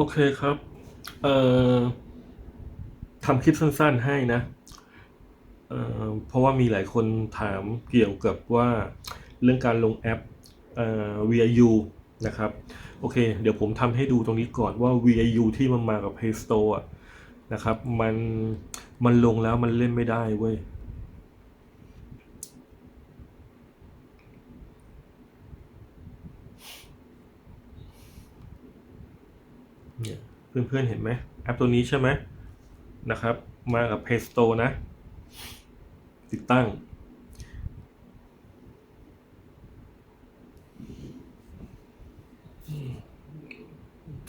โอเคครับ เอ่อทำคลิปสั้นๆให้นะ เอ่อ เพราะว่ามีหลายคนถามเกี่ยวกับว่าเรื่องการลงแอป เอ่อ VIU นะครับ โอเค เดี๋ยวผมทำให้ดูตรงนี้ก่อนว่า VIU ที่มันมากับ Play Store อะนะครับ มัน มันลงแล้วมันเล่นไม่ได้เว้ย เพื่อนๆเห็นไหมแอปตัวนี้ใช่ไหมนะครับ มากับ Play Store นะ ติดตั้ง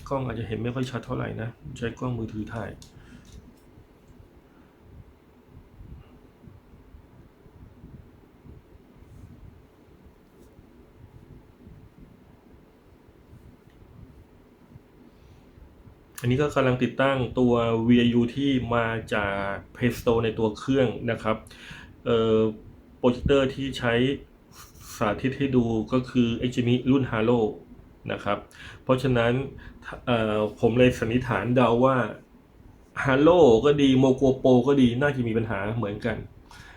กล้องอาจจะเห็นไม่ค่อยชัดเท่าไหร่นะ ใช้กล้องมือถือถ่าย อันนี้ก็กำลังติดตั้งตัว VIU ที่มาจาก Play Store ในตัวเครื่องนะครับโปรเจคเตอร์ที่ใช้สาธิตให้ดูก็คือ HDMI รุ่น Halo นะครับ เพราะฉะนั้นผมเลยสันนิษฐานเดาว่า Halo ก็ดี Moco Pro ก็ดีน่าจะมีปัญหาเหมือนกัน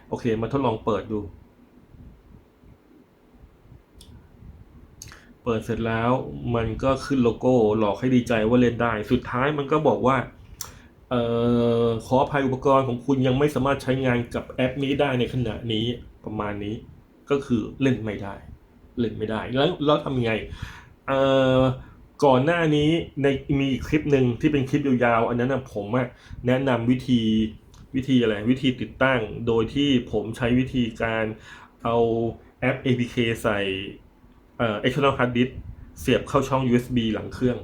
โอเค มาทดลองเปิดดู เปิดเสร็จแล้วมันก็ขึ้นโลโก้หลอกให้ดีใจว่าเล่นได้ สุดท้ายมันก็บอกว่าเอ่อขออภัยอุปกรณ์ของคุณยังไม่สามารถใช้งานกับแอปนี้ได้ในขณะนี้ประมาณนี้ ก็คือเล่นไม่ได้ เล่นไม่ได้ แล้วแล้วทำยังไงเอ่อก่อนหน้านี้ในมีคลิปหนึ่งที่เป็นคลิปยาวๆอันนั้นนะผมแนะนำวิธีวิธีอะไรวิธีติดตั้ง โดยที่ผมใช้วิธีการเอาแอป APK ใส่เอ่ external hard disk เสียบเข้าช่อง USB หลังเครื่อง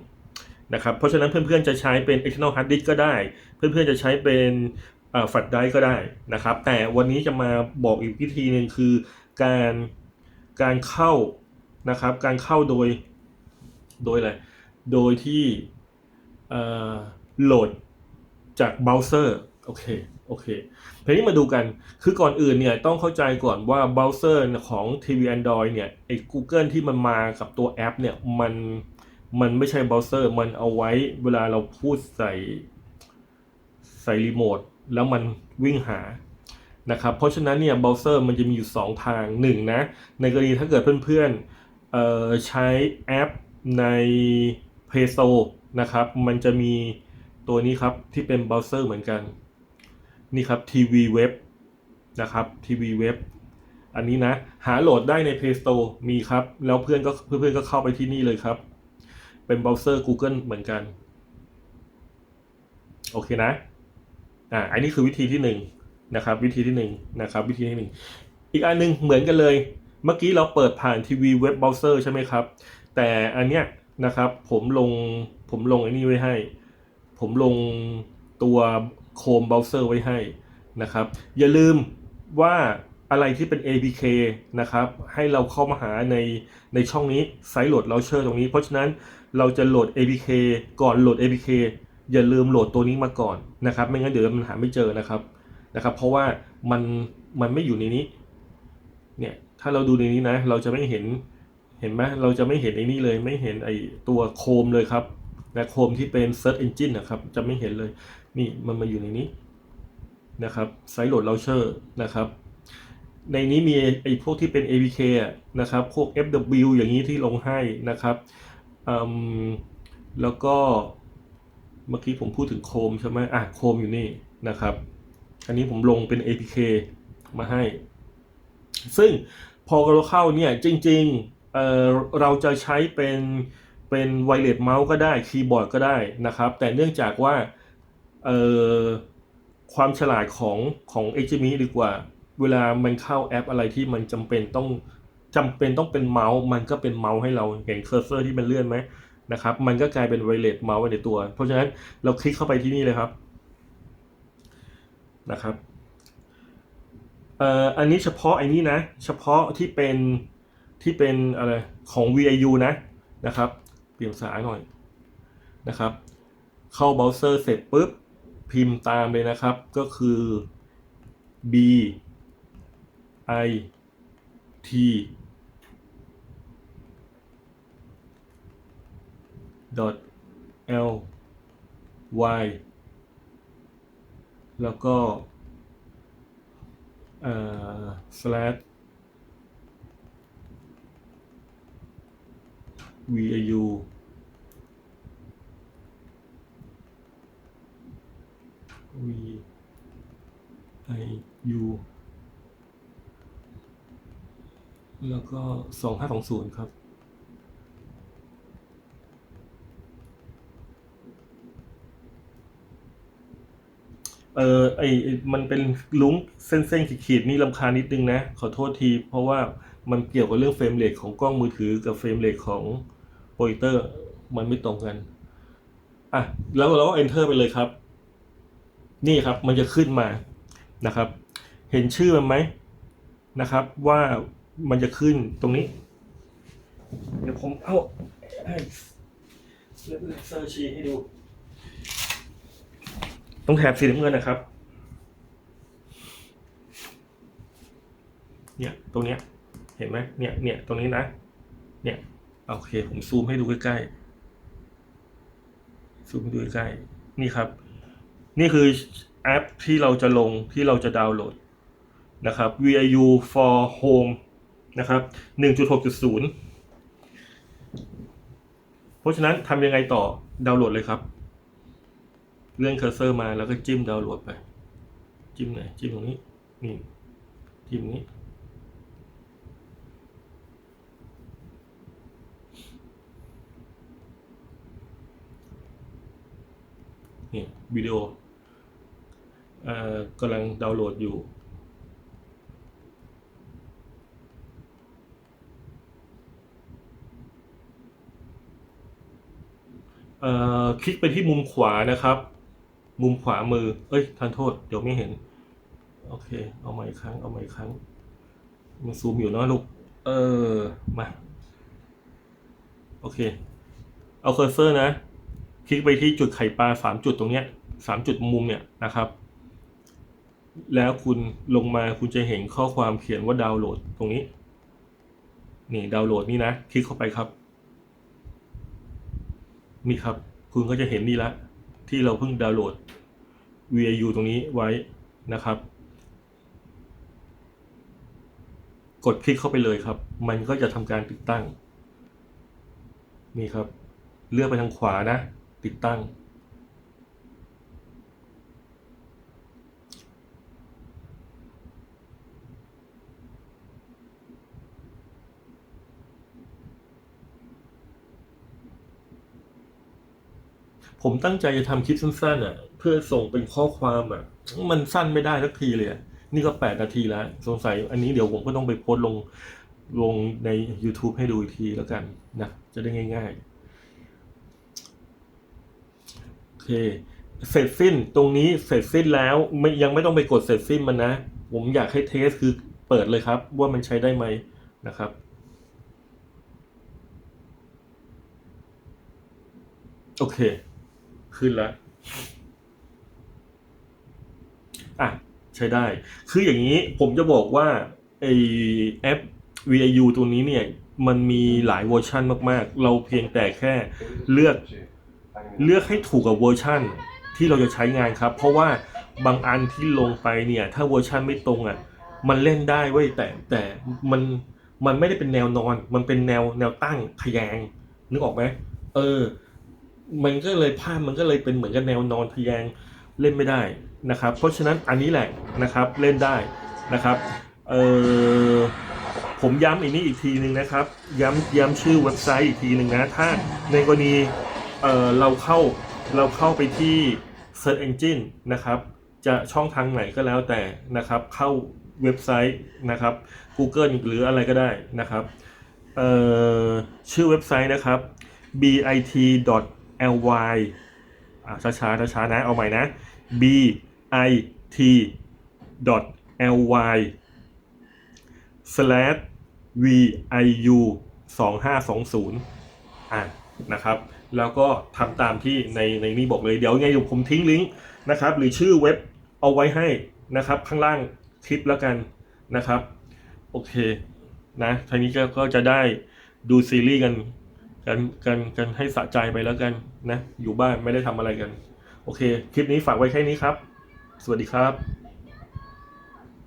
นะครับ เพราะฉะนั้นเพื่อนๆจะใช้เป็น external hard disk ก็ได้ เพื่อนๆจะใช้เป็นแฟลชไดร์ก็ได้นะครับ แต่วันนี้จะมาบอกอีกวิธีหนึ่งคือการการเข้านะครับ การเข้าโดยโดยอะไร โดยที่โหลดจากเบราว์เซอร์ โอเค โอเคทีนี้มาดูกัน คือก่อนอื่นเนี่ยต้องเข้าใจก่อนว่าเบราว์เซอร์ของทีวี Android เนี่ยไอ้ Google ที่มันมากับตัวแอปเนี่ยมันมันไม่ใช่เบราว์เซอร์ มันเอาไว้เวลาเราพูดใส่ใส่รีโมทแล้วมันวิ่งหานะครับ เพราะฉะนั้นเนี่ยเบราว์เซอร์มันจะมีอยู่ 2 ทางหนึ่งนะ ในกรณีถ้าเกิดเพื่อนๆเอ่อใช้แอปใน Play Store นะครับ มันจะมีตัวนี้ครับที่เป็นเบราว์เซอร์เหมือนกัน นี่ครับ TV Web นะครับ TV Web อันนี้นะ หาโหลดได้ใน Play Store มีครับ แล้วเพื่อนก็เพื่อนๆก็เข้าไปที่นี่เลยครับ เป็นเบราว์เซอร์ Google เหมือนกัน โอเคนะ อ่า อันนี้คือวิธีที่หนึ่งนะครับ วิธีที่หนึ่งนะครับ วิธีที่หนึ่งอีกอันหนึงเหมือนกันเลย เมื่อกี้เราเปิดผ่านทีวีเว็บเบราว์เซอร์ใช่ไหมครับ แต่อันเนี้ยนะครับ ผมลงผมลงไอ้นี่ไว้ให้ ผมลงตัว โคมเบราว์เซอร์ไว้ให้นะครับ อย่าลืมว่าอะไรที่เป็น APK นะครับ ให้เราเข้ามาหาในในช่องนี้ไซต์โหลดเราเชอร์ตรงนี้ เพราะฉะนั้นเราจะโหลด APK ก่อนโหลด APK อย่าลืมโหลดตัวนี้มาก่อนนะครับ ไม่งั้นเดี๋ยวมันหาไม่เจอนะครับนะครับ เพราะว่ามันมันไม่อยู่ในนี้ เนี่ยถ้าเราดูในนี้นะ เราจะไม่เห็นเห็นไหมเราจะไม่เห็นไอ้นี่เลย ไม่เห็นไอ้ตัวโคมเลยครับ นะโคมที่เป็น Search Engine นะครับจะไม่เห็นเลยนี่มันมาอยู่ในนี้นะครับไซต์โหลดเราเชอร์นะครับ ในนี้มีไอ้พวกที่เป็น APK นะครับพวก FW อย่างนี้ที่ลงให้นะครับอืมแล้วก็เมื่อกี้ผมพูดถึงโคมใช่ไหมอะโคมอยู่นี่นะครับ อันนี้ผมลงเป็น APK มาให้ ซึ่งพอเราเข้าเนี่ยจริงๆเอ่อเราจะใช้เป็น เป็นไวเลสเมาส์ก็ได้คีย์บอร์ดก็ได้นะครับ แต่เนื่องจากว่าเอ่อความฉลาดของของ HMI ดีกว่า เวลามันเข้าแอปอะไรที่มันจำเป็นต้องจำเป็นต้องเป็นเมาส์มันก็เป็นเมาส์ให้เราเห็นเคอร์เซอร์ที่มันเลื่อนไหมนะครับ มันก็กลายเป็นไวเลสเมาส์ไว้ในตัว เพราะฉะนั้นเราคลิกเข้าไปที่นี่เลยครับนะครับเอ่ออันนี้เฉพาะไอ้นี้นะ เฉพาะที่เป็นที่เป็นอะไรของ VIU นะนะครับ เปลี่ยนภาษาหน่อยนะครับ เข้าเบราว์เซอร์เสร็จปุ๊บ พิมพ์ตามเลยนะครับก็คือ B I T dot L y แล้วก็เอ่อ slash viu viu แล้วก็สองห้าสองศูนย์ครับ เออไอมันเป็นลุงเส้นเส้นขีดๆนี่ลำคาญนิดนึงนะ ขอโทษที เพราะว่ามันเกี่ยวกับเรื่องเฟรมเรทของกล้องมือถือกับเฟรมเรทของ โปรเจคเตอร์มันไม่ตรงกันอะแล้วเราก็ enter ไปเลยครับ นี่ครับมันจะขึ้นมานะครับ เห็นชื่อมันไหมนะครับ ว่ามันจะขึ้นตรงนี้ เดี๋ยวผมเอาให้เซอร์ชีให้ดู ตรงแถบสีน้ำเงินนะครับ เนี่ย ตรงเนี้ย เห็นไหมเนี่ย เนี่ย ตรงนี้นะ เนี่ย โอเค ผมซูมให้ดูใกล้ๆซูมให้ดูใกล้ๆนี่ครับ นี่คือแอปที่เราจะลงที่เราจะดาวน์โหลดนะครับ VIU for Home นะครับ 1.6.0 เพราะฉะนั้นทำยังไงต่อดาวน์โหลดเลยครับ เลื่อนเคอร์เซอร์มาแล้วก็จิ้มดาวน์โหลดไป จิ้มไหนจิ้มตรงนี้ นี่ จิ้มนี้ นี่วิดีโอกำลังดาวน์โหลดอยู่ คลิกไปที่มุมขวานะครับ มุมขวามือ เอ้ยทานโทษ เดี๋ยวไม่เห็น โอเค เอาใหม่อีกครั้ง เอาใหม่อีกครั้ง มันซูมอยู่เนะลูก เออ มา โอเค เอาเคอร์เซอร์นะ คลิกไปที่จุดไข่ปลาสามจุดตรงเนี้ยสามจุดมุมเนี่ยนะครับ แล้วคุณลงมาคุณจะเห็นข้อความเขียนว่าดาวน์โหลดตรงนี้ นี่ดาวน์โหลดนี่นะ คลิกเข้าไปครับ นี่ครับ คุณก็จะเห็นนี่ละที่เราเพิ่งดาวน์โหลด VIU ตรงนี้ไว้นะครับ กดคลิกเข้าไปเลยครับ มันก็จะทำการติดตั้ง นี่ครับ เลือกไปทางขวานะ ติดตั้ง ผมตั้งใจจะทำคลิปสั้นๆอะ เพื่อส่งเป็นข้อความอะ มันสั้นไม่ได้สักทีเลยนี่ก็แปดนาทีแล้ว สงสัยอันนี้เดี๋ยวผมก็ต้องไปโพสลงลงใน YouTube ให้ดูอีกทีแล้วกันนะ จะได้ง่าย ๆ โอ เคเสร็จสิ้นตรงนี้เสร็จสิ้นแล้วไม่ยังไม่ต้องไปกดเสร็จสิ้นมันนะ ผมอยากให้เทสคือเปิดเลยครับ ว่ามันใช้ได้ไหมนะครับโอเค ขึ้นแล้วอะ ใช้ได้ คืออย่างนี้ผมจะบอกว่าไอแอป VIU ตัวนี้เนี่ย มันมีหลายเวอร์ชันมาก ๆ เราเพียงแต่แค่เลือก เลือกให้ถูกกับเวอร์ชันที่เราจะใช้งานครับ เพราะว่าบางอันที่ลงไปเนี่ย ถ้าเวอร์ชันไม่ตรงอะ มันเล่นได้เว้ยแต่แต่มันมันไม่ได้เป็นแนวนอน มันเป็นแนวแนวตั้งทะแยงนึกออกไหมเออ มันก็เลยภาพมันก็เลยเป็นเหมือนกับแนวนอนทะแยงเล่นไม่ได้นะครับ เพราะฉะนั้นอันนี้แหละนะครับเล่นได้นะครับเออผมย้ำอีกนี้อีกทีหนึ่งนะครับ ย้ำย้ำชื่อเว็บไซต์อีกทีหนึ่งนะ ถ้าในกรณี เออเราเข้าเราเข้าไปที่ Search Engine นะครับ จะช่องทางไหนก็แล้วแต่นะครับ เข้าเว็บไซต์นะครับ Google หรืออะไรก็ได้นะครับเอ่อชื่อเว็บไซต์นะครับ bit.ly อ่าช้าๆช้านะ เอาใหม่นะ bit.ly slash viu 2520อ่านะครับ แล้วก็ทำตามที่ในในนี้บอกเลยเดี๋ยวไงผมทิ้งลิงก์นะครับ หรือชื่อเว็บเอาไว้ให้นะครับ ข้างล่างคลิปแล้วกันนะครับ โอเคนะทีนี้ก็ก็จะได้ดูซีรีส์กันกันกันกันให้สะใจไปแล้วกันนะ อยู่บ้านไม่ได้ทำอะไรกัน โอเค คลิปนี้ฝากไว้แค่นี้ครับ สวัสดีครับ